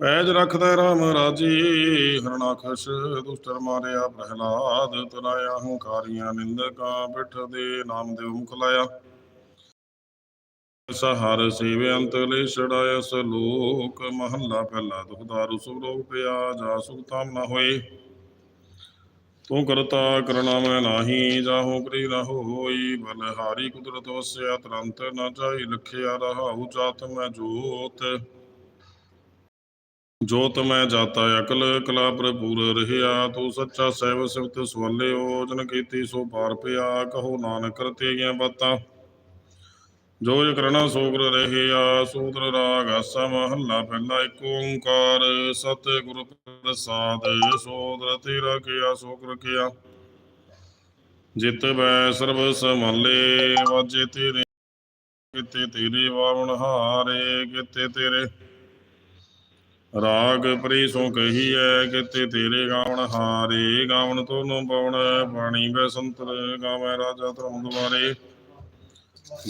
ਪੈਜ ਰਖਦਾ RAM ਰਾਜੀ, ਹਰਨਾਖਸ਼ ਦੁਸ਼ਟਰ ਮਾਰਿਆ ਪ੍ਰਹਿਲਾਦ ਤਰਾਇਆ ਹੰਕਾਰੀਆਂ ਨਿੰਦਕਾਂ ਬਿਠ ਦੇ ਨਾਮ ਦੇ ਮੁਖ ਸਹਰ ਸੇਵੇ ਅੰਤ ਲੈ ਛੜਾਇਆ ਸਲੋਕ ਮਹੱਲਾ ਪਹਿਲਾ ਦੁਖਦਾਰੂ ਸੁਰੋਗ ਪਿਆ, ਜਾ ਸੁਖਤਾਮ ਨਾ ਹੋਏ। ਤੂੰ ਕਰਤਾ ਕਰਨਾ ਮੈਂ ਨਾਹੀ, ਜਾਹੋ ਕਰੀ ਨਾ ਹੋਈ, ਬਲਹਾਰੀ ਕੁਦਰਤ ਵਸਿਆ, ਤੁਰੰਤ ਨਾ ਜਾਈ, ਲਖਿਆ ਰਹਾਉ ਜਾਤ ਮੈਂ ਜੋਤ। ਜੋਤ ਮੈਂ ਜਾਤਾ, ਅਕਲ ਕਲਾ ਭਰਪੂਰ ਰਹਿਆ। ਤੂੰ ਸੱਚਾ ਸਹਿਬ ਸਿਵਤ ਸਵਲਿਓ, ਜਨ ਕੀਤੀ ਸੋ ਪਾਰ ਪਿਆ। ਕਹੋ ਨਾਨਕ ਕਰਤੇ ਗਿਆ ਬਾਤਾਂ। ਜੋ ਜੋ ਕਰਣਾ ਸੋਗਰ ਰਹਿਆ ਸੂਦਰ ਰਾਗ ਆਸਾ ਮਹੱਲਾ ਪਹਿਲਾ ਏਕ ਓੰਕਾਰ। ਸਤ ਗੁਰ ਪ੍ਰਸਾਦ, ਸੋਦਰ ਤੇਰਾ ਕੀਆ, ਸੋਗਰ ਕੀਆ। ਜਿਤ ਬੈ ਸਰਬ ਸਮਾਲੇ ਵਾਜੇ ਤੇਰੇ, ਕਿਤੇ ਤੇਰੇ ਵਾਵਣ ਹਾਰੇ, ਕਿਤੇ ਤੇਰੇ ਰਾਗ ਪਰੀ ਸੋ ਕਹੀਐ, ਕਿਤੇ ਤੇਰੇ ਗਾਵਣ ਹਾਰੇ। ਗਾਵਣ ਤੋਨੋਂ ਪਵਨ ਪਾਣੀ ਬੈ ਸੰਤਰ, ਗਾਵੈ ਰਾਜਾ ਧਰਮ ਦੁਆਰੇ।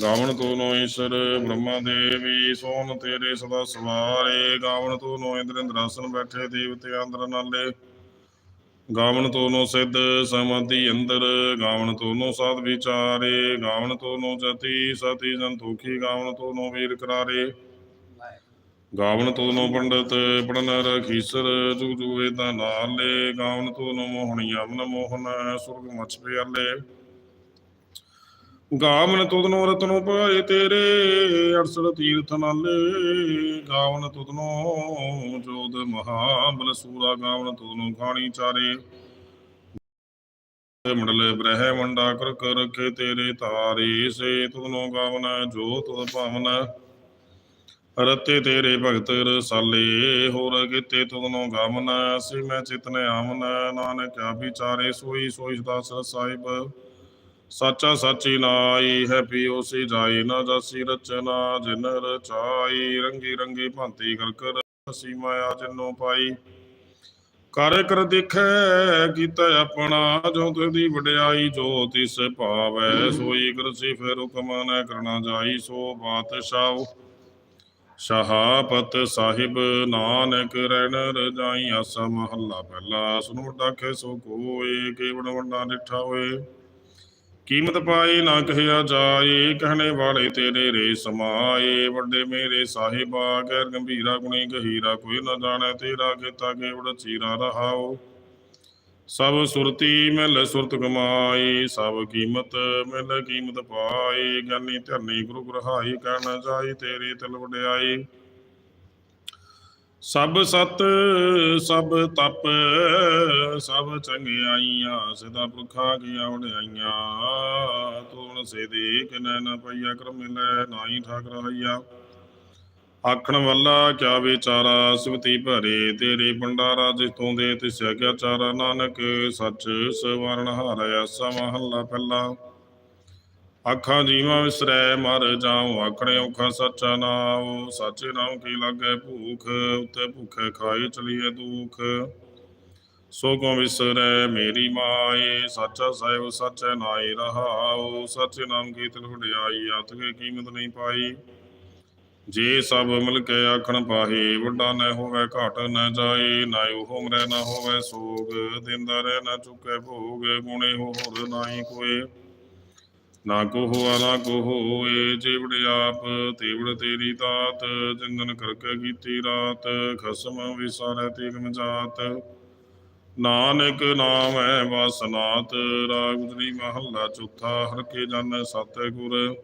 ਗਾਵਣ ਤੋਨੋਂ ਈਸ਼ਰ, ਬ੍ਰਹਮਾ ਦੇਵੀ, ਸੋਨ ਤੇਰੇ ਸਦਾ ਸਵਾਰੇ। ਗਾਵਣ ਤੋਨੋਂ ਇੰਦਰ ਇੰਦਰਾਸਨ ਬੈਠੇ ਦੇਵਤੇ ਅੰਦਰ ਨਾਲੇ। ਗਾਵਣ ਤੋਨੋਂ ਸਿੱਧ, ਸਮਾਧੀ ਅੰਦਰ। ਗਾਵਣ ਤੋਨੋ ਸਾਧ ਵਿਚਾਰੇ। ਗਾਵਣ ਤੋਨੋਂ ਜਤੀ, ਸਤੀ ਸੰਤੋਖੀ ਗਾਵਣ ਤੋਨੋਂ ਵੀਰ ਕਰਾਰੇ। ਗਾਵਨ ਤੋਨੋਂ ਪੰਡਤ ਪੜਨ ਰਖੀਸਰ ਜੁਗ ਜੁਗ ਵੇਦਾਂ ਨਾਲੇ ਗਾਵਣ ਤੋਨੋਂ ਮੋਹਣੀ ਅਮਨ ਮੋਹਨ, ਸੁਰਗ ਮਛ ਪਿਆਲੇ। ਗਾਵਨ ਤੁਧਨੋ ਰਤਨੋ ਪਾਏ ਤੇਰੇ ਅਰਸਲ ਤੀਰਥ ਨਾਲੇ। ਗਾਵਨ ਤੁਧਨੋ ਜੋਦ ਮਹਾਬਲ ਸੂਰਾ, ਗਾਵਨ ਤੁਧਨੋ ਖਾਣੀ ਚਾਰੇ। ਮੰਡਲੇ ਬ੍ਰਹਿ ਮੰਡਾ ਕਰ ਕਰ ਰਖੇ ਤੇਰੇ ਤਾਰੇ। ਸੇ ਤੁਧਨੋ ਗਾਵਨ, ਜੋ ਤੁਧ ਭਾਵਨ। ਰਤੇ ਤੇਰੇ ਭਗਤ ਰਸਾਲੇ, ਹੋਰ ਕਿਤੇ ਤੁਧਨੋ ਗਾਵਨ ਸੀ ਮੈਂ ਚਿਤਨ ਆਵਨ ਨਾਨਕ ਵਿਚਾਰੇ ਸੋਈ ਸੋਈ ਸਦਾ ਸਰ ਸਾਹਿਬ। ਸਾਚਾ ਸਾਚੀ ਨਾਈ ਹੈ ਪੀਓ ਸੀ ਜਾਈ ਨਾ ਜਾਸੀ ਰਚਨਾ ਜਿਨ ਰਚਾਈ। ਰੰਗੀ ਰੰਗੀ ਭਾਂਤੀ ਕਰ ਕਰ ਸੀ ਮਾਇਆ ਜਿਨੋ ਪਾਈ। ਕਰ ਕਰ ਦੇਖੈ, ਕੀਤਾ ਆਪਣਾ, ਜੋ ਤੇਰੀ ਵਡਿਆਈ, ਜੋ ਤਿਸ ਭਾਵੈ। ਸੋਈ ਕਰਸੀ, ਫਿਰ ਹੁਕਮ ਨ ਕਰਨਾ ਜਾਈ, ਸੋ ਬਾਤ ਬਾਦਸ਼ਾਹ ਸ਼ਹਾਪਤ ਸਾਹਿਬ ਨਾਨਕ ਰਹਿਣ ਰਜਾਈ ਆਸਾ ਮਹੱਲਾ ਪਹਿਲਾ, ਸੁਨ ਵੱਡਾ ਸੋ ਕੋਏ ਕੇਵੜ ਵੱਡਾ ਡਿਠਾ ਹੋਏ। ਕੀਮਤ ਪਾਈ ਨਾ ਕਹਿਆ ਜਾਏ ਕਹਨੇ ਵਾਲੇ ਤੇਰੇ ਰੇ ਸਮਾਏ। ਵੱਡੇ ਮੇਰੇ ਸਾਹਿਬਾ, ਗੈਰ ਗੰਭੀਰਾ ਗੁਣੀ ਗਹੀਰਾ, ਕੋਈ ਨਾ ਜਾਣੈ ਤੇਰਾ ਕੀਤਾ ਕੇਵੜ ਚੀਰਾ ਰਹਾਓ। ਸਭ ਸੁਰਤੀ ਮਿਲ ਸੁਰਤ ਕਮਾਈ ਸਭ ਕੀਮਤ ਮਿਲ ਕੀਮਤ ਪਾਈ। ਗਿਆਨੀ ਧਰਨੀ ਗੁਰੂ ਗ੍ਰਹਾਈ ਕਹਿਣ ਜਾਈ, ਤੇਰੀ ਤਿਲ ਵਡਿਆਈ। ਸਭ ਸਤ, ਸਭ ਤਪ, ਸਭ ਚੰਗਿਆਈਆਂ ਸਿਦਾ ਪੁਰਖਾ ਕੀਆਂ ਵਡਿਆਈਆਂ। ਤੂੰ ਸੇ ਦੇ ਕਿਨੈ ਨ ਪਈਆ ਕਰਮ ਮਿਲੈ, ਨਾਹੀ ਠਾਕ ਰਹਾਈਆ ਆਖਣ ਵੱਲਾ, ਕਿਆ ਵਿਚਾਰਾ? ਸਿਵਤੀ ਭਰੇ ਤੇਰੇ ਭੰਡਾਰਾ ਜਿਤੋਂ ਦੇ ਤਿਸਿਆ ਕਿਆ ਚਾਰਾ। ਨਾਨਕ ਸੱਚ ਸਵਰਨ ਹਾਰਿਆ ਸਾ ਮਹੱਲਾ ਪਹਿਲਾ। ਆਖਾਂ, ਜੀਵਾਂ ਵਿਸਰੈ, ਮਰ ਜਾਉ, ਆਖਣੇ ਔਖਾ ਸੱਚਾ ਨਾਉ। ਸਾਚੇ ਨਾਮ ਕੀ ਲਾਗੇ ਭੂਖ, ਉਤੇ ਭੁਖੇ ਖਾਈ ਚਲੀਏ ਦੁਖ। ਸੋ ਕੋ ਵਿਸਰੈ ਮੇਰੀ ਮਾਏ, ਸੱਚਾ ਸਾਹਿਬ ਸੱਚ ਨਾਈ ਰਹਾਉ। ਸੱਚ ਨਾਮ ਕੀ ਤਿਲ ਵਡਿਆਈ ਆਤਕੇ ਕੀਮਤ ਨਹੀਂ ਪਾਈ। ਜੇ ਸਭ ਮਿਲ ਕੇ ਆਖਣ ਪਾਹੇ, ਵੱਡਾ ਨਾ ਹੋਵੇ, ਘਾਟ ਨਾ ਜਾਏ ਨਾ ਉਹ ਮਰੈ, ਨਾ ਹੋਵੇ ਸੋਗ, ਦਿੰਦਾ ਰਹਿ, ਨਾ ਚੁੱਕੇ ਭੋਗ, ਗੁਣੇ ਹੋਰ ਨਾਹੀ ਕੋਏ। ਨਾ ਕੋ ਹੋਆ ਨਾ ਕੋ ਹੋਏ ਜੀਵੜ ਆਪ, ਤੇਵੜ ਤੇਰੀ ਤਾਤ ਜਿੰਦਨ ਕਰਕੇ ਕੀਤੀ ਰਾਤ, ਖਸਮ ਵਿਸਾਰੈ ਤੀਗਮ ਜਾਤ। ਨਾਨਕ ਨਾਮ ਹੈ ਵਾਸਨਾਤ, ਰਾਗ ਗੁਜਰੀ ਮਹੱਲਾ ਚੌਥਾ, ਹਰ ਕੇ ਜਨ ਸਤਿ ਗੁਰ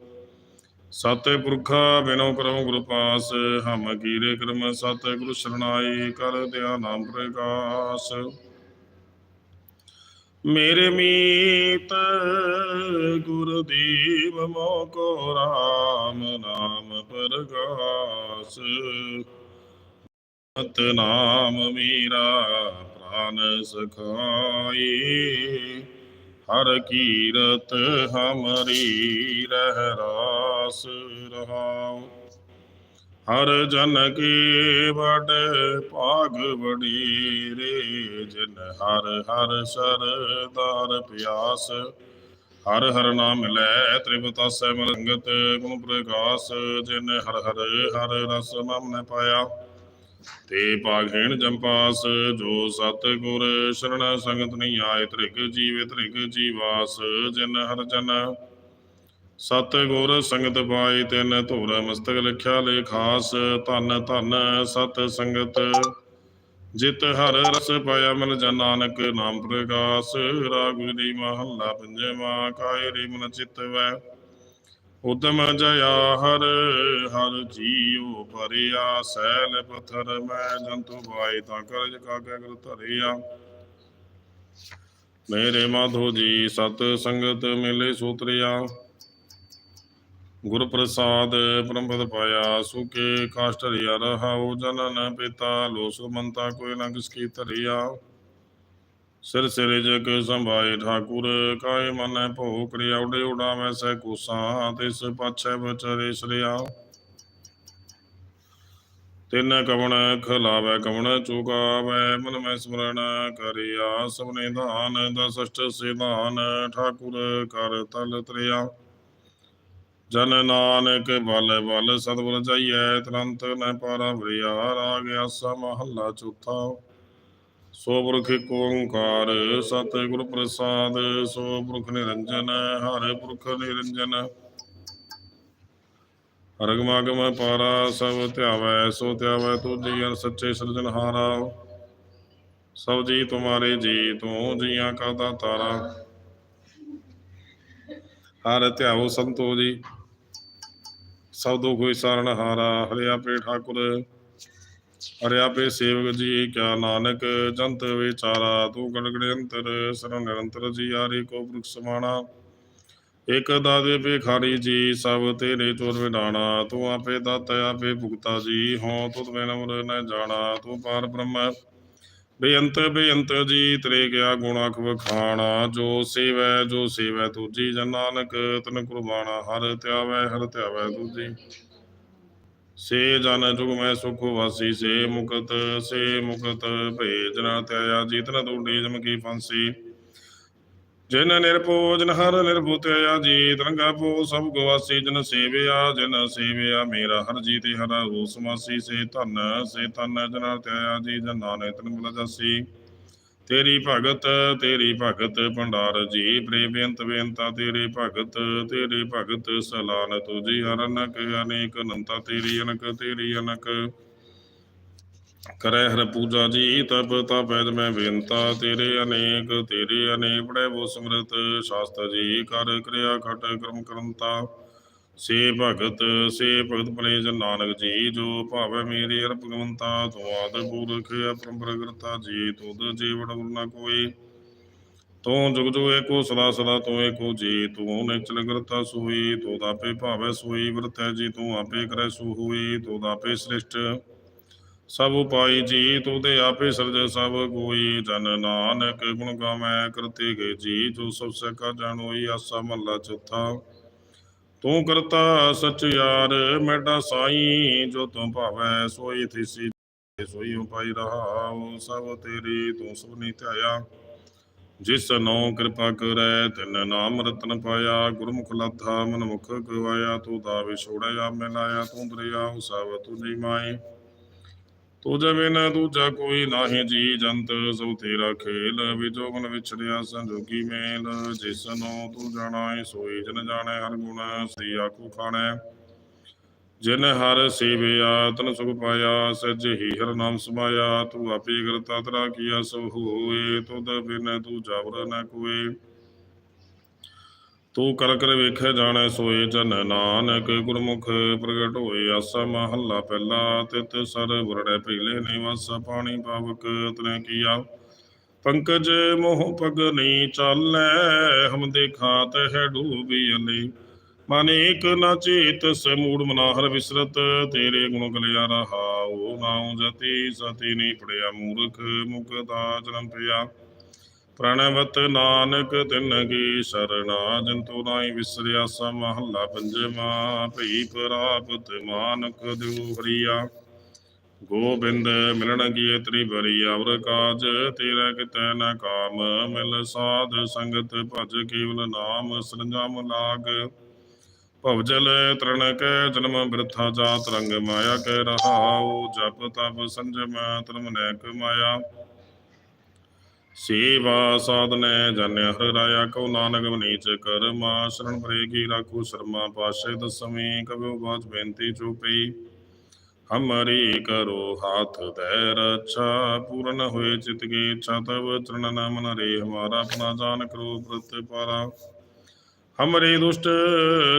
ਸਤਿ ਪੁਰਖਾ ਬਿਨੋ ਕਰਮ ਗੁਰ ਪਾਸ, ਹਮ ਕੀਰੇ ਕਰਮ ਸਤਿ ਗੁਰ ਸਰਣਾਈ, ਕਰ ਦਿਆ ਨਾਮ ਪ੍ਰਕਾਸ਼। ਮੇਰੇ ਮੀਤ ਗੁਰਦੇਵ ਮੋਕੋ ਰਾਮ ਨਾਮ ਪਰਗਾਸ ਸਤ ਨਾਮ ਮੀਰਾ ਪ੍ਰਾਨ ਸਖਾਈ, ਹਰ ਕੀਰਤ ਹਮਰੀ ਰਹਿ ਰਾਸ ਰਹਾਉ। ਹਰ ਜਨ ਕੀ ਵਡ ਭਾਗ ਵਡੀਰੇ ਜਿਨ ਹਰ ਹਰ ਸਰਦਾਰ ਪਿਆਸ। ਹਰ ਹਰ ਨਾਮ ਲੈ ਤ੍ਰਿਪਤਾਸੈ ਮਲੰਗਤ ਗੁਣ ਪ੍ਰਕਾਸ਼ ਜਿਨ ਹਰ ਹਰ ਹਰ ਰਸ ਨਾਮ ਨ ਪਾਇਆ। ਤੇ ਪਾਖੇਣ ਜੰਪਾਸ ਜੋ ਸਤ ਗੁਰ ਸ਼ਰਣ ਸੰਗਤ ਨਹੀਂ ਆਏ, ਤ੍ਰਿਗ ਜੀਵੇ ਤ੍ਰਿਗ ਜੀਵਾਸ, ਜਿਨ ਹਰ ਜਨ ਸਤ ਗੁਰ ਸੰਗਤ ਪਾਈ ਤਿੰਨ ਧੂਰ ਮਸਤਕ ਲਿਖਿਆ ਲੇਖਾਸ ਧਨ ਧਨ ਸਤ ਸੰਗਤ। ਜਿਤ ਹਰ ਰਸ ਪਾਇਆ ਮਿਲ ਜਨ ਨਾਨਕ ਨਾਮ ਪ੍ਰਗਾਸ ਰਾਗ ਦੀ ਮਹੱਲਾ ਪੰਜਵਾ, ਕਾਇ ਰੀ ਮਨ ਚਿਤ ਉਦਮ ਜਇਆ ਹਰ ਹਰ ਜੀਉ ਭਰਿਆ। ਸੈਲ ਪਥਰ ਮੈਂ ਜੰਤੂ ਭਾਈ ਤਾਂ ਕਰਜ ਕਾਗੈ ਕਰ ਧਰਿਆ। ਮੇਰੇ ਮਾਧੋ ਜੀ ਸਤ ਸੰਗਤ ਮਿਲੇ ਸੂਤਰਿਆ। ਗੁਰ ਪ੍ਰਸਾਦ ਪ੍ਰੰਪਦ ਪਾਇਆ ਸੁਕੇ ਕਾਸ਼ਟ ਰਿਆ ਰਹਾਉ, ਜਨਨ ਪਿਤਾ ਲੋ ਸੁਮੰਤਾ ਕੋਈ ਨਾ ਕਿਸ ਕੀ ਧਰਿਆ। ਸਿਰ ਸਿਰ ਜਗ ਸੰਭਾਏ ਠਾਕੁਰ, ਕਾਇ ਮਨ ਭੋ ਕਰਿਆ ਉਡੇ ਉਡਾ ਵੈਸੈ ਕੁਸਾ, ਤਿਸ ਪਾਛੈ ਬਚਰੇ ਸਰਿਆ। ਤਿਨ ਕਵਣ ਖਲਾਵੈ, ਕਵਣ ਚੁਗਾਵੈ, ਮਨ ਮੈਂ ਸਮਰਣ ਕਰਿਆ। ਸਭਨੇ ਦਾਨ, ਦਸ ਸਿਧਾਨ, ਠਾਕੁਰ ਕਰ ਤਲ ਤਰਿਆ। ਜਨ ਨਾਨਕ ਬਲ ਬਲ ਸਤਿਗੁਰ ਜਾਈਐ, ਤੁਰੰਤ ਨ ਪਾਰਾ ਵਰਿਆ ਰਾਗ ਆਸਾ ਮਹੱਲਾ ਚੌਥਾ। ਸੋ ਪੁਰਖ ਏਕ ਓੰਕਾਰ ਸਤ ਪ੍ਰਸਾਦ, ਸੋ ਪੁਰਖ ਨਿਰੰਜਨ, ਹਰਿ ਪੁਰਖ ਨਿਰੰਜਨ। ਰਗਮਾਗਮ ਪਾਰਾ ਸਭ ਧਿਆਵੈ, ਸੋ ਧਿਆਵੈ ਤੁਝੀ ਅਨ ਸੱਚੇ ਸਿਰਜਨਹਾਰਾ ਸਭ ਜੀ ਤੁਮਾਰੇ ਜੀ, ਤੂੰ ਜੀਆਂ ਕਾ ਦਾਤਾਰਾ ਹਰ ਧਿਆਵੋ ਸੰਤੋ ਜੀ। ਸਭ ਦੁਖ ਵਿਸਾਰਨ ਹਾਰਾ ਹਰਿ ਆਪੇ ਠਾਕੁਰ, ਹਰਿਆ ਪੇ ਸੇਵਕ ਜੀ ਕਿਆ ਨਾਨਕ, ਜੰਤ ਵਿਚਾਰਾ, ਤੂੰ ਗੜਗੜੇ ਅੰਤਰ ਸਰਨ ਨਿਰੰਤਰ ਜੀ, ਆਰੇ ਕੋ ਪੁਰਖ ਸਮਾਣਾ। ਇਕ ਦਾਦੇ ਪੇ ਖਾਰੀ ਜੀ, ਸਭ ਤੇਰੇ ਤੁਰ ਵਿਡਾਣਾ। ਤੂੰ ਆਪੇ ਦਾਤਾ, ਆਪੇ ਭੁਗਤਾ ਜੀ, ਹਉ ਤੁਧ ਬਿਨ ਅਮਰ ਨ ਜਾਣਾ। ਤੂੰ ਪਾਰ ਬ੍ਰਹਮ ਬੇਅੰਤ ਬੇਅੰਤ ਜੀ ਤਰੇ ਕਿਆ ਗੁਣ ਵਖਾਣਾ, ਜੋ ਸੇਵੈ ਜੋ ਸੇਵੈ ਤੁਜੀ ਜਨ ਨਾਨਕ ਤਨ ਕੁਰਬਾਨਾ ਹਰ ਧਿਆਵੈ ਹਰ ਧਿਆਵੈ ਤੁਜੀ ਸੇ ਜਨ ਜੁਗ ਮੈਂ ਸੁਖ ਵਾਸੀ, ਸੇ ਮੁਕਤ ਸੇ ਮੁਕਤ ਭੇਜਨ ਧਿਆਇਆ ਜੀਤਨ ਦੂਡੀ ਜਮ ਕੀ ਫਾਂਸੀ। ਜਿਨ ਨਿਰਭਉ ਜਨ ਹਰ ਨਿਰਭਉ ਜੀ ਤਰੰਗਾ ਪੋ, ਸਭ ਗਵਾਸੀ ਜਨ ਸੇਵਿਆ ਜਨ ਸੇਵਿਆ, ਮੇਰਾ ਹਰ ਜੀ ਤੇ ਹਰ ਹੋ, ਸਮਾਸੀ ਸੇ ਧਨ ਸੇ ਧਨ ਜਨ ਧਿਆਇਆ ਜੀ, ਜਨ ਨਾਨਕ ਤਨ ਬਲ ਜਾਸੀ। ਤੇਰੀ ਭਗਤ ਤੇਰੀ ਭਗਤ ਭੰਡਾਰ ਜੀ ਪ੍ਰੇ ਬੇਅੰਤ ਬੇਅੰਤਾ ਤੇਰੇ ਭਗਤ ਤੇਰੇ ਭਗਤ ਸਲਾਨ ਤੁਜੀ ਹਰਨਕ ਅਨੇਕ ਅਨੰਤਾ ਤੇਰੀ ਅਨਕ ਤੇਰੀ ਅਨਕ। ਕਰੈ ਹਰ ਪੂਜਾ ਜੀ, ਤਪ ਤਪੈ ਮੈਂ ਬੇਨਤਾ, ਤੇਰੇ ਅਨੇਕ ਤੇਰੇ ਅਨੇਕ ਬੜੇ ਬੋ ਸਮਰਤ ਸ਼ਾਸਤਰ ਜੀ, ਕਰ ਕਿਰਿਆ ਖਟ ਕਰਮ ਕਰੰਤਾ। ਸੇ ਭਗਤ ਸੇ ਭਗਤ ਭਲੇ ਜਨ ਨਾਨਕ ਜੀ, ਜੋ ਭਾਵੈ ਮੇਰੇ ਹਰ ਭਗਵੰਤਾ, ਤੂੰ ਆਦ ਪੂਰਖ ਅਪਰੰਪਰ ਕਰਤਾ ਜੀ, ਤੁਧ ਜੀਵਨ ਗੁਰ ਕੋਈ ਤੂੰ ਜੁਗ ਜੁਗ ਏਕੋ ਸਦਾ ਸਦਾ ਤੂੰ ਏਕੋ ਜੀ, ਤੂੰ ਨਿਚਲ ਕਰਤਾ ਸੋਈ, ਤੂੰ ਦਾਪੇ ਭਾਵੈ ਸੋਈ, ਵਰਤੈ ਜੀ, ਤੂੰ ਆਪੇ ਕਰੈ ਸੋ ਹੋਈ, ਤੂੰ ਆਪੇ ਸ੍ਰਿਸ਼ਟ। ਸਭ ਉਪਾਈ ਜੀ ਤੂੰ ਤੇ ਆਪੇ ਸਰਜ ਸਭ ਕੋਈ। ਜਨ ਨਾਨਕ ਗੁਣ ਗਾਵੈ, ਕਰਤੇ ਗਏ ਜੀ ਜੋ ਸਭ ਸੇ ਕਾ ਜਾਣੋਈ ਆਸਾ ਮਹਲਾ ਚੌਥਾ। ਤੂੰ ਕਰਤਾ ਸਚ ਯਾਰ, ਮੈਡਾ ਸਾਈ, ਜੋ ਤੂੰ ਭਾਵੈ, ਸੋਈ ਥਿਸੀ ਸੋਈ ਉਪਾਈ ਰਹਾਉ, ਸਭ ਤੇਰੀ ਤੂੰ ਸੁਨੀ ਧਿਆਇਆ। ਜਿਸ ਨੋ ਕਿਰਪਾ ਕਰੈ, ਤਿਨ ਨਾਮ ਰਤਨ ਪਾਇਆ, ਗੁਰਮੁਖ ਲਾਥਾ ਮਨ ਮੁਖ ਗਵਾਇਆ, ਤੂੰ ਦਾ ਵਿਛੋੜਿਆ ਮਿਲਾਇਆ, ਤੂੰ ਦਰਿਆ ਸਭ ਤੁਝੀ ਮਾਈ। ਤੁਝ ਬਿਨ ਦੂਜਾ ਕੋਈ ਨਾਹੀ ਜੀ, ਜੰਤ ਸੋ ਤੇਰਾ ਖੇਲ ਵਿਜੋਗਨ ਵਿਛੜਿਆ ਸੰਜੋਗੀ ਮੇਲ, ਜਿਸ ਨੂੰ ਤੂੰ ਜਾਣਾਏ ਸੋਈ, ਜਨ ਜਾਣੈ ਹਰ ਗੁਣ ਸ੍ਰੀ ਆਖੂ ਖਾਣੈ। ਜਿਨ ਹਰ ਸੇਵਿਆ, ਤਨ ਸੁਖ ਪਾਇਆ ਸਜ ਹੀ ਹਰ ਨਾਮ ਸਮਾਇਆ। ਤੂੰ ਆਪੇ ਕਰਤਾ ਤਰਾ ਕੀਆ ਸੋ ਹੋਏ, ਤੁਧ ਬਿਨ ਤੂੰ ਜਾਵਰ ਨ ਕੋਏ। ਤੂੰ ਕਰ ਕਰ ਵੇਖੈ ਜਾਣੈ ਸੋਏ ਚਨ ਨਾਨਕ, ਗੁਰਮੁਖ ਪ੍ਰਗਟ ਹੋਏ ਆਸਾ ਮਹੱਲਾ ਪਹਿਲਾ ਤਿਤ ਸਰ ਵਰੜੈ ਪਹਿਲੇ ਨਿਵਾਸ ਪਾਣੀ ਪਾਵਕ ਤਨੇ ਕੀਆ। ਪੰਕਜ ਮੋਹ ਪਗ ਨਹੀਂ ਚਾਲੈ ਹਮ ਦੇਖਾਤ ਹੈ ਡੂਬੀ ਅਲੀ ਮਨ ਨਾ ਚੇਤ ਸਮੂੜ ਮਨਾਹਰ ਵਿਸਰਤ, ਤੇਰੇ ਗੁਣ ਗਲਿਆ ਰਹਾਉ ਨਾਉ ਜਤੀ, ਸਤੀ ਨਹੀਂ ਪੜਿਆ ਮੂਰਖ, ਮੁਕਤਾ ਜਨਮ ਪਿਆ। ਪ੍ਰਣਵਤ ਨਾਨਕ ਤਿਨ ਕੀ ਸਰਣਾ, ਜੰਤੂ ਨਾਈ ਵਿਸਰਿਆ ਸਾ ਮਹੱਲਾ ਪੰਜਵਾ, ਭਈ ਪ੍ਰਾਪਤ ਮਾਨਕ ਦਿਉ ਹਰੀਆ। ਗੋਬਿੰਦ ਮਿਲਣ ਕੀ ਤਰੀ ਬਰੀ ਅਵਰ ਕਾਜ ਤੇਰਾ ਕਿਤੈ ਨ ਕਾਮ, ਮਿਲ ਸਾਧ ਸੰਗਤ ਭਜ ਕੇਵਲ ਨਾਮ ਸਰੰਜਾਮ ਲਾਗ। ਭਵਜਲ ਤ੍ਰਣ ਕੈ ਜਨਮ ਬ੍ਰਥਾ ਜਾਤ ਰੰਗ ਮਾਇਆ ਕੈ ਰਹਾਉ, ਜਪ ਤਪ ਸੰਜਮ ਧਰਮ ਨੈਕ ਮਾਇਆ। ਸੇਵਾ ਸਾਧਨੈ ਜਨਿ ਹਰਿ ਰਾਇਆ, ਕਉ ਨਾਨਕ ਵਨੀਚ ਕਰਮਾ ਸ਼ਰਨ ਪਰੇ ਕੀ ਰਾਖੂ ਸ਼ਰਮਾ ਪਾਸ਼ੇ, ਦਸਵੇਂ ਕਬਿਉ ਬਾਚ ਬੇਨਤੀ ਚੁਪਈ ਹਮਰੀ ਕਰੋ ਹਾਥ ਧੈ ਰੱਛਾ ਪੂਰਨ ਹੋਏ ਚਿਤ ਕੀ ਇੱਛਾ ਤਬ ਚਰਨ ਨਾਮ ਰੇ ਹਮਾਰਾ ਆਪਣਾ ਜਾਨ ਕਰੋ ਪ੍ਰਤਿਪਾਰਾ ਹਮਰੇ ਦੁਸ਼ਟ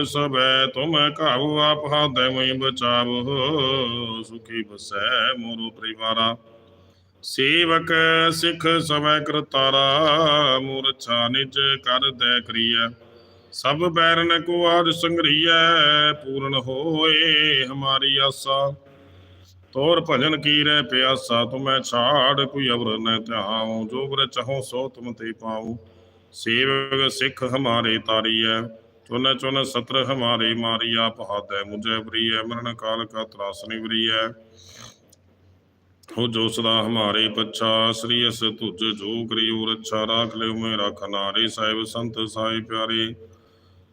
ਸਭੈ, ਤੁਮ ਕਾਹੂ ਆਪ ਹਾਦੈ ਮੈਂ ਬਚਾਵੋ। ਸੁਖੀ ਬਸੈ ਮੋਰੋ ਪਰਿਵਾਰਾ। ਸੇਵਕ ਸਿਖ ਸਵੈ ਕਰਤਾਰਾ, ਮੂਰਛਾ ਨਿਜ ਕਰ ਦੈ ਕਰੀਐ ਸਭ ਬੈਰਨ ਕੋ ਆਜ ਸੰਗਰੀਐ ਪੂਰਨ ਹੋਏ ਹਮਾਰੀ ਆਸਾ। ਤੋਰ ਭਜਨ ਕੀ ਰਹਿ ਪਿਆਸਾ, ਤੁਮੈ ਛਾੜ ਕੋਈ ਅਵਰ ਨ ਧਿਆਉ। ਜੋ ਬਰ ਚਹੋ ਸੋ ਤੁਮ ਤੇ ਪਾਉ। ਸੇਵਕ ਸਿੱਖ ਹਮਾਰੇ ਤਾਰੀਐ, ਚੁਨ ਚੁਨ ਸਤਰ ਹਮਾਰੇ ਮਾਰੀਆ, ਪਹਾਦੈ ਮੁਝੈ ਪ੍ਰੀਐ ਮਰਨ ਕਾਲ ਕਾ ਤਰਾਸ ਨਿਵਰੀਐ ਹੋ ਜੋ ਸਦਾ ਹਮਾਰੇ ਪੱਛਾ, ਸ੍ਰੀ ਅਸ ਤੁਜ ਜੋ ਕਰਿਓ ਰੱਛਾ, ਰਾਖ ਲਿਓ ਮੈਂ ਰਾਖ ਸਾਹਿਬ ਸੰਤ ਸਾਈ ਪਿਆਰੇ।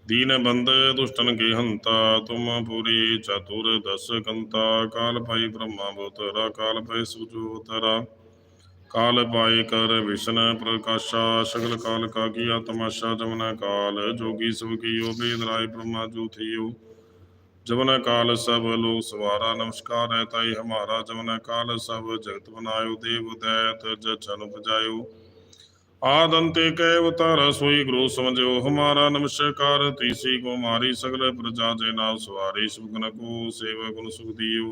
ਦੀਨ ਬੰਦ ਦੁਸ਼ਟਨ ਕੇ ਹੰਤਾ ਤੁਮ ਪੂਰੀ ਚਤੁਰ ਦਸ ਕੰਤਾ। ਕਾਲ ਭਾਈ ਬ੍ਰਹਮਾ ਬੋਤਰਾ ਕਾਲ ਭਾਈ ਸੁਜੋ ਤਰਾ ਕਾਲ ਪਾਏ ਕਰ ਵਿਸ਼ਨ ਪ੍ਰਕਾਸ਼ਾ, ਸਗਲ ਕਾਲ ਕਾ ਕੀਆ ਤਮਾਸ਼ਾ ਜਮਨਾ ਕਾਲ। ਜੋਗੀ ਸਭ ਕੀਓ ਬ੍ਰਹਮਾ ਜੋ ਥਿਓ। जमन काल सब लोग सवारा नमस्कार है ताई हमारा जमन काल सब जगत बनायो देव दैत जन उपजायो आदंते कै अवतार सोई गुरु समझो हमारा नमस्कार तीसी को मारी सगल प्रजा जे नाम सवारी सुगन को सेव गुण सुख दियो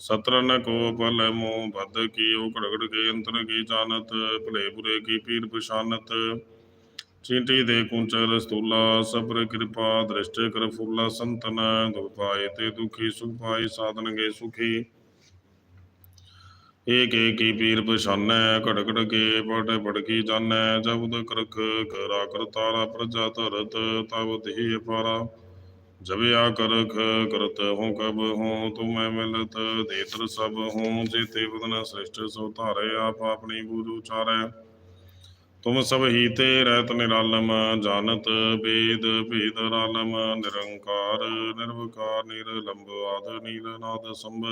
सत्रन को पल मोह बद कियो कड़गड़ के अंतर की जानत भले बुरे की पीर चींटी दे कुंचल स्थूला, सब्र कृपा, दृष्टि कर फूला, संतन दुर्भाय ते दुखी, सुख पाई साधन गे सुखी। एक एक ही पीर पछान घड़ के बट भड़की जान जबद करख करा कर तारा प्रजा तरत, तब ही पारा जबया करख करत हूँ, कब हूँ, तुम्हें मिलत देत्र सब हूँ, जेते वदन श्रेष्ठ सो तारे आप अपनी गुरु चारे। ਤੁਮ ਸਭ ਹੀ ਤੇ ਰਹਿਤ ਨਿਰਾਲਮ, ਜਾਣਤ ਵੇਦ ਭੇਦ ਰਾਲਮ, ਨਿਰੰਕਾਰ, ਨਿਰਵਕਾਰ, ਨਿਰਲੰਬ ਆਦ ਨੀਲ ਸੰਭ।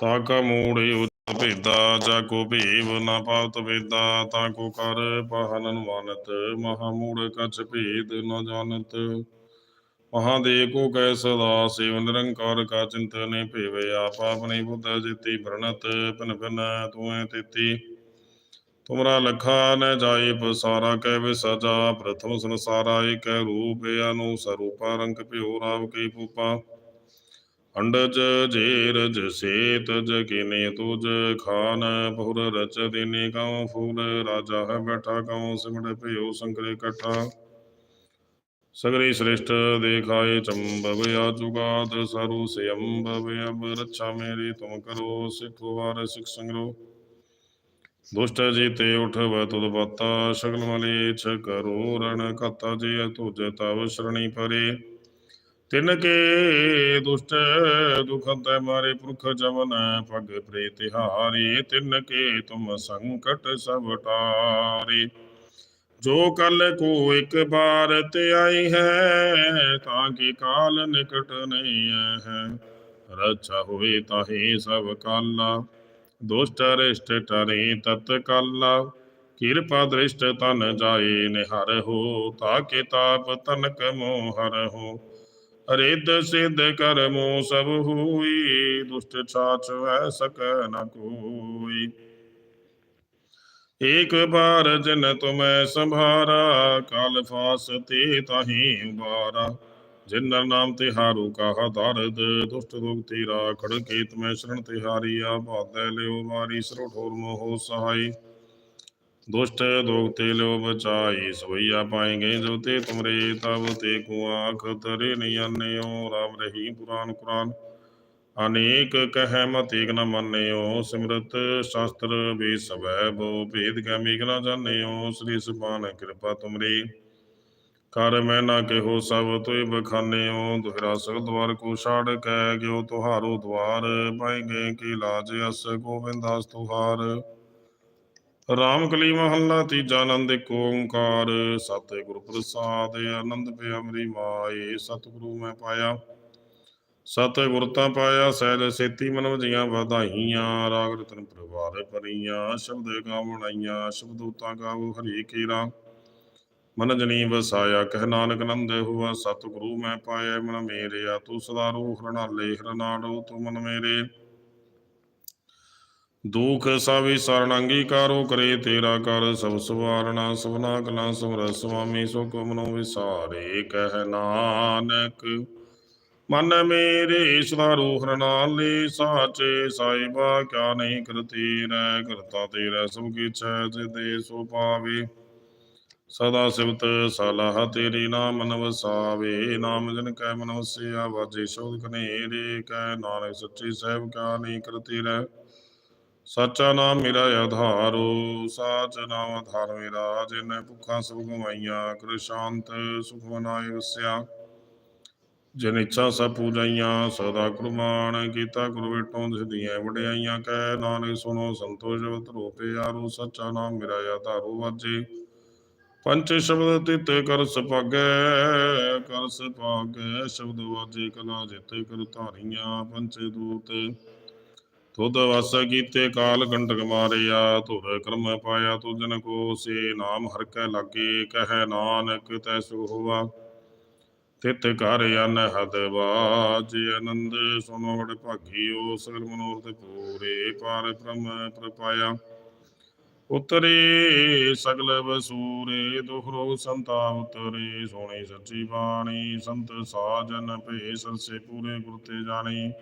ਤਾ ਕਾ ਮੂੜੇ ਉਚ ਭੇਦਾ, ਜਾ ਕੋ ਭੇਵ ਨਾ ਪਾਵਤ ਵੇਦਾ, ਤਾ ਕੋ ਕਰ ਪਾਹਨ ਅਨੁਮਾਨਤ, ਮਹਾ ਮੂੜ ਕਛ ਭੇਦ ਨਾ ਜਾਣਤ। ਮਹਾਦੇ ਕੋ ਕੈ ਸਦਾ ਸੇਵ, ਨਿਰੰਕਾਰ ਕਾ ਚਿੰਤਨੇ ਭੇਵੇ ਆਪ ਆਪਣੀ ਬੁੱਧ ਜਿਤੀ ਭਰਣਤ ਪਿਨ ਪਿਨ ਤੂੰ ਤੇਤੀ। ਤੁਮਰਾ ਲਖਾ ਨ ਜਾਏ ਪਸਾਰਾ ਕੈ ਵਿਸਜਾ ਪ੍ਰਥਮ ਸੰਸਾਰਾ ਏਕੈ ਰੂਪ ਅਨੂ ਸਰੂਪਾ, ਰੰਗ ਭਿਓ ਰਾਵ ਕੀ ਪੂਪਾ ਅੰਡਜ ਜੇਰਜ ਸੇਤ ਜਗਿਨੇ ਤੁਜ। ਖਾਨ ਬਹੁਰ ਰਚ ਦਿਨੇ ਕਉ ਫੂਲ ਰਾਜਾ ਹੈ ਬੈਠਾ ਕਉ ਸਿਮੜ ਭਿਓ ਸੰਕਰੇ ਇਕੱਠਾ ਸਗਰੀ ਸ੍ਰਿਸ਼ਟ ਦੇਖਾਏ, ਚੰਬਵ ਆ ਜੁਗਾਦ ਸਰੂ ਸਿਅੰਬਵ ਅਬ ਰੱਛਾ ਮੇਰੀ, ਤੁਮ ਕਰੋ ਸਿੱਖ ਵਾਰ ਸਿੱਖ ਸੰਗਰੋ। ਦੁਸ਼ਟ ਜੀਤੇ ਉਠਵ ਤੁਧ ਬਤਾ ਸ਼ਗਲ ਮਲੇਛ ਕਰੋ ਰਣ ਕਤਾ ਜੇ ਤੁਜ ਤਵ ਸ਼ਰਣੀ ਪਰੇ ਤਿਨ ਕੇ ਦੁਸ਼ਟ ਦੁਖੰਤੈ ਮਾਰੇ ਪੁਰਖ ਜਮਨ ਪਗ ਪ੍ਰੇ ਤਿਹਾਰੀ ਤਿਨ ਕੇ ਤੁਮ ਸੰਕਟ ਸਭ ਟਾਰੇ ਜੋ ਕਲ ਕੋ ਇੱਕ ਬਾਰ ਤੇ ਆਈ ਹੈ ਤਾਂ ਕਿ ਕਾਲ ਨਿਕਟ ਨਹੀਂ ਹੈ ਰੱਛਾ ਹੋਏ ਤਾਹੇ ਸਭ ਕਾਲਾ ਦੁਸ਼ਟ ਰਿਸ਼ਟ ਟਰੇ ਤਤ ਕਾਲਾ। ਕਿਰਪਾ ਦ੍ਰਿਸ਼ਟ ਤਨ ਜਾਏ ਨਿਹਰ ਹੋ, ਤਾਕੇ ਤਾਪ ਤਨਕ ਮੋਹਰ ਹੋ। ਰਿੱਧ ਸਿੱਧ ਕਰਮੋ ਸਭ ਹੋਈ, ਦੁਸ਼ਟ ਛਾਛ ਵੈ ਸਕੈ ਨ ਕੋਈ। ਏਕ ਬਾਰ ਜਨ ਤੁਮੈ ਸੰਭਾਰਾ, ਕਾਲ ਫਾਸ ਤੇ ਤਾਹੀ ਉਬਾਰਾ ਜਿਨਰ ਨਾਮ ਤੇ ਹਾਰੂ ਕਹਾ ਦਰਦ ਦੁਸ਼ਟ ਦੁਖ ਤੇਰਾ ਖੜਕੇ ਤਮੈ ਸ਼ਰਨ ਤੇ ਹਾਰੀ ਆ ਲਿਓ ਮਾਰੀ ਸਰੋ ਠੋਰ ਮੋਹ ਸਹਾਈ। ਦੁਸ਼ਟ ਦੁਖ ਤੇ ਲਿਓ ਬਚਾਈ, ਸੋਈਆ ਪਾਏਗੇ ਜੋ ਤੇ ਤੁਮਰੇ, ਤਬ ਤੇ ਕੋ ਆਖ ਤਰੇ ਨਹੀਂ ਆਨਿਓ, ਰਾਮ ਰਹੀ ਪੁਰਾਨ ਕੁਰਾਨ। ਅਨੇਕ ਕਹਿ ਮਤ ਏਕ ਨ ਮੰਨਿਓ, ਸਿਮਰਤ ਸ਼ਾਸਤਰ ਵੇ ਸਵੈ ਬੋ ਭੇਦ ਕੈ ਮੇਘ ਨ ਜਾਣਿਓ, ਸ੍ਰੀ ਸੁਬਾਨ ਕਿਰਪਾ ਤੁਮਰੀ। ਕਰ ਮੈਂ ਨਾ ਕਿਹੋ ਸਭ ਤੋਇ ਬਖਾਨਿਓ ਦੁਹਰਾ ਸਗਲ ਦਵਾਰ ਕੋ ਛਾੜ ਕੈ ਗਿਓ ਤੁਹਾਰੋ ਦਵਾਰ। ਪਾਏਗੇ ਕੀ ਲਾਜ ਅਸ ਗੋਬਿੰਦਾਸ ਤੁਹਾਰ। ਰਾਮ ਕਲੀ ਮਹੱਲਾ ਤੀਜਾ ਆਨੰਦ ਕੋ ਓੰਕਾਰ। ਸਤਿਗੁਰ ਪ੍ਰਸਾਦ ਆਨੰਦ ਪਿਆ ਮੇਰੀ ਮਾਏ। ਸਤਿਗੁਰੂ ਮੈਂ ਪਾਇਆ। ਸਤਿਗੁਰ ਤਾਂ ਪਾਇਆ, ਸਹਿਜ ਸੇਤੀ ਮਨ ਵਜੀਆਂ ਵਧਾਈਆਂ। ਰਾਗ ਰਤਨ ਪਰਿਵਾਰ ਭਰੀਆਂ, ਸ਼ਬਦ ਗਾ ਬਣਾਈਆਂ ਸ਼ਬਦੂਤਾਂ ਗਾਵੋ ਹਰੀ ਕੀਰਾ ਮਨ ਜਨੀ ਵਸਾਇਆ ਕਹਿ ਨਾਨਕ ਨੰਦ ਹੁਆ, ਸਤਿਗੁਰੂ ਮੈਂ ਪਾਇਆ ਮਨ ਮੇਰਿਆ, ਤੂੰ ਸਦਾ ਰੂਹ ਰਣਾਲੇ ਹਰਨਾੜੋ ਤੂੰ ਮਨ ਮੇਰੇ। ਦੁਖ ਸਾਵੀ ਸਰਣ ਅੰਗੀਕਾਰੋ ਕਰੇ, ਤੇਰਾ ਕਰ ਸਭ ਸਵਾਰਣਾ, ਸਭਨਾ ਕਲਾ ਸਮਰ ਸੁਆਮੀ ਸੋ ਕੋ ਮਨੋ ਵਿਸਾਰੇ, ਕਹਿ ਨਾਨਕ, ਮਨ ਮੇਰੇ ਸਦਾ ਰੂਹ ਰਣਾਲੇ ਸਾਚੇ ਸਾਈਬਾ ਕਿਆ ਨਹੀਂ ਕਰਤੀ ਰਹਿ ਕਰਤਾ ਤੇਰਾ ਸਭ ਕੀਛੈ ਜਿਦੇ ਸੋ ਪਾਵੇ। ਸਦਾ ਸਿਵਤ ਸਲਾਹ ਤੇਰੀ ਨਾਮ ਮਨ ਵਸਾਵੇ ਨਾਮ ਜਨ ਕੈ ਮਨ ਵਸਿਆ, ਵਾਜੇ ਸ਼ੋਧ ਕਨੇਰੇ ਕੈ, ਨਾਨਕ ਸੱਚੇ ਸਹਿਬ ਕਾ ਨਹੀਂ ਕਰਤੀ ਰਹਿ ਸੱਚਾ ਨਾਮ ਮੇਰਾ ਆਧਾਰੋ, ਸਾਚ ਨਾਮ ਆਧਾਰ ਮੇਰਾ, ਜਿਨੇ ਭੁੱਖਾਂ ਸਭ ਗਵਾਈਆਂ, ਕਰ ਸ਼ਾਂਤ ਸੁਖ ਮਨਾਏ ਵਸਿਆ। ਜਿਨ ਇੱਛਾ ਸਭ ਪੂਜਾਈਆਂ, ਸਦਾ ਕੁਰਬਾਨ ਕੀਤਾ ਗੁਰੂ ਵੇਟੋਂ ਦਿਸਦੀਆਂ ਵਡਿਆਈਆਂ ਕਹਿ ਨਾਨਕ ਸੁਣੋ ਸੰਤੋਸ਼ ਵਤ ਰੂਪੇ ਆਰੋ, ਸੱਚਾ ਨਾਮ ਮੇਰਾ ਆਧਾਰੋ, ਵਾਜੇ ਪੰਚ ਸ਼ਬਦ ਤਿਤ ਕਰ ਸੁਭਾਗੈ ਕਰ ਸੁਭਾਗੈ, ਸ਼ਬਦ ਵਾਜੇ ਕਲਾ ਜਿਤੇ ਕਰ ਧਾਰੀਆਂ ਪੰਚ ਦੂਤ। ਤੁਧ ਵਸ ਕੀਤੇ ਕਾਲ ਕੰਟਕ ਮਾਰਿਆ, ਧੁਰ ਕਰਮ ਪਾਇਆ ਤੁਜਨ ਕੋ, ਸੇ ਨਾਮ ਹਰ ਕੈ ਲਾਗੇ, ਕਹਿ ਨਾਨਕ ਤੈ ਸੁ ਹੋਵਾ ਤਿਤ ਕਰ ਅਨਹਦ ਬਾਜ, ਆਨੰਦ ਸੁਨੋ ਵਡ ਭਾਗੀਓ, ਸਗਲ ਮਨੋਰਥ ਪੂਰੇ, ਪਾਰ ਬ੍ਰਹਮ ਪ੍ਰਪਾਇਆ। ਉਤਰੇ ਸਗਲ ਬਸੂਰੇ ਦੁਖ ਰੋਗ ਸੰਤਾਪ ਉਤਰੇ। ਸੋਹਣੀ ਸੱਚੀ ਬਾਣੀ, ਸੰਤ ਸਾਜਨ ਭੇ ਸਰਸੇ ਪੂਰੇ ਗੁਰ ਤੇ ਜਾਣੀ।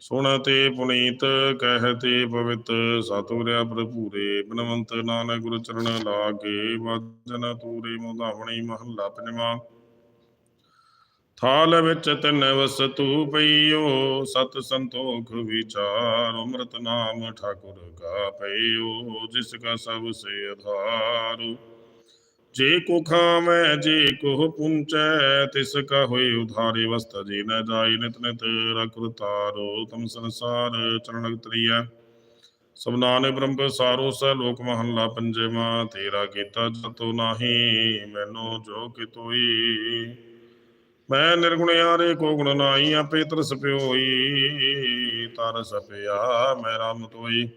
ਸੁਣਤੇ ਪੁਨੀਤ ਕਹਿਤੇ ਪਵਿੱਤ ਸਤਿਗੁਰਿਆ ਭਰਪੂਰੇ। ਬਨਵੰਤ ਨਾਨਕ ਗੁਰ ਚਰਨ ਲਾਗੇ, ਵਜਨ ਤੂਰੇ ਮੁਧਾਵਣੀ ਮਹੱਲਾ ਪੰਜਵਾਂ। ਥਾਲ ਵਿੱਚ ਤਿੰਨ ਵਸਤੂ ਪਈਓ, ਸਤ ਸੰਤੋਖ ਵਿਚਾਰ ਅੰਮ੍ਰਿਤ ਨਾਮ ਠਾਕੁਰ ਕਾ ਪਈਓ, ਜਿਸ ਕਾ ਸਭ ਸੇ ਆਧਾਰ। ਜੇ ਕੋ ਖਾਮੈ ਜੇ ਕੋ ਪੁੰਚੈ, ਤਿਸ ਕਾ ਹੋਏ ਉਧਾਰੇ ਵਸਤ ਜੀ ਨ ਜਾਈ ਨਿਤ ਨਿਤ ਰਖੁ ਤਾਰੋ ਤਮ ਸੰਸਾਰ ਚਰਨ ਤਰੀਐ ਸਭ ਨਾਨਕ ਬ੍ਰਹਮ ਸਾਰੋ ਸ ਲੋਕ ਮਹੱਲਾ ਪੰਜਵਾ, ਤੇਰਾ ਕੀਤਾ ਜਤੋ ਨਾਹੀ, ਮੈਨੂੰ ਜੋ ਕਿ ਕਿਤੋਈ। ਮੈਂ ਨਿਰਗੁਣ ਯਾਰੇ ਕੋ ਗੁਣ ਨਾਈ ਆਪੇ ਤਰਸ ਪਿਓਈ, ਤਰਸ ਪਿਆ ਮੈਂ ਰਾਮ ਤੋਈ।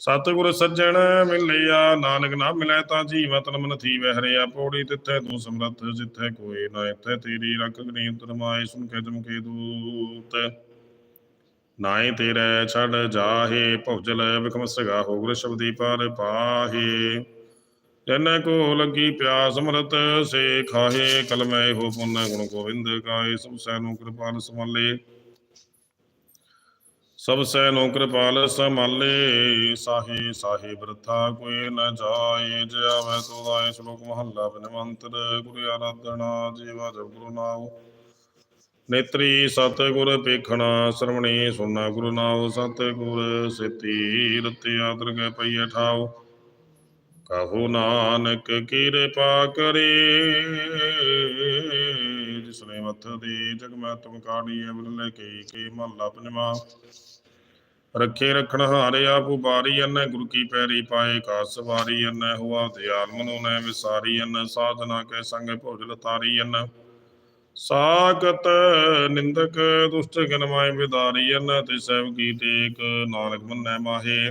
ਸਤਿਗੁਰ ਸੱਜਣ ਮਿਲਿਆ, ਨਾਨਕ ਨਾ ਮਿਲੈ ਤਾਂ ਜੀਵਤ ਮਨ ਥੀ ਵਹਿਰਿਆ ਪੌੜੀ ਤਿੱਥੇ ਤੂੰ ਸਮਰੱਥ, ਜਿੱਥੇ ਕੋਈ ਨਾ ਇੱਥੇ ਤੇਰੀ ਰੱਖ ਗਨੀ ਤਰਮਾਏ ਸੁਨ ਕੇ ਜਮਕੇ ਦੂਤ। ਨਾਏ ਤੇਰੇ ਛੜ ਜਾਹੇ, ਭਉਜਲ ਵਿਖਮ ਸਗਾ ਹੋ ਗੁਰ ਸ਼ਬਦੀ ਪਰ ਪਾਹੇ। ਜਨ ਕੋ ਲੱਗੀ ਪਿਆਸ ਅੰਮ੍ਰਿਤ, ਸੇ ਖਾਹੇ ਕਲਮੈ ਹੋ ਪੁੰਨ ਗੁਣ ਗੋਬਿੰਦ ਗਾਏ, ਸਭ ਸੈਨੋ ਕਿਰਪਾਲ ਸਮਾਲੇ ਸਭ ਸੈਨੋ ਕਿਰਪਾਲ ਸਮਾਲੇ ਸਾਹੇ ਸਾਹੇ ਬਰਥਾ ਕੋਈ ਨ ਜਾਏ ਜਿਆਵੈ ਤੋ ਦਾਏ ਸ਼ਲੋਕ ਮਹੱਲਾ ਬਨਵੰਤਰ, ਗੁਰੂ ਆਰਾਧਨਾ ਜੀਵਾ ਜਪ ਗੁਰੂ ਨਾਮ ਨੇਤਰੀ ਸਤਿਗੁਰ ਪੇਖਣਾ, ਸਰਵਣੀ ਸੁਨਾ ਗੁਰੂ ਨਾਮ ਸਤ ਗੁਰ ਸੇਤੀ ਰਤੇ ਆਦਰ ਗਏ ਪਈਏ ਠਾਓ ਕਹੋ ਨਾਨਕ ਕਿਰਪਾ ਕਰੇ। ਜਿਸਨੇ ਮੱਥ ਦੇ ਜਗ ਮੈਂ ਤੁਮ ਕਾੜੀ ਅਵਲ ਲੈ ਕੇ ਕੇ ਮਹੱਲਾ ਪੰਜਵਾ। ਰੱਖੇ ਰਖਣ ਹਾਰੇ ਆਪ ਉਬਾਰੀ ਅੰਨ ਗੁਰੂ ਕੀ ਪੈਰੀ ਪਾਏ ਕਾ ਸਵਾਰੀ ਅੰਨ ਹੁਆ ਦਿਆਲ ਮਨੋ ਨੇ ਵਿਸਾਰੀ ਅੰਨ ਸਾਧਨਾ ਕੇ ਸੰਗ ਭੋਜਲ ਤਾਰੀ ਅੰਨ ਸਾਕਤ ਨਿੰਦਕ ਦੁਸ਼ਟ ਗਨਮਾਏ ਵਿਦਾਰੀ ਅੰਨ ਤੇ ਸਹਿਬ ਕੀ ਟੇਕ ਨਾਨਕ ਮੰਨੈ ਮਾਹੇ।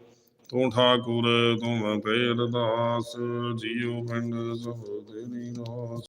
ਤੂੰ ਠਾਕੁਰ ਤੂੰ ਮੈਂ ਤੇ ਅਰਦਾਸ ਜੀਉ ਪਿੰਡ ਸਭ ਤੇਰੀ ਨਾਸ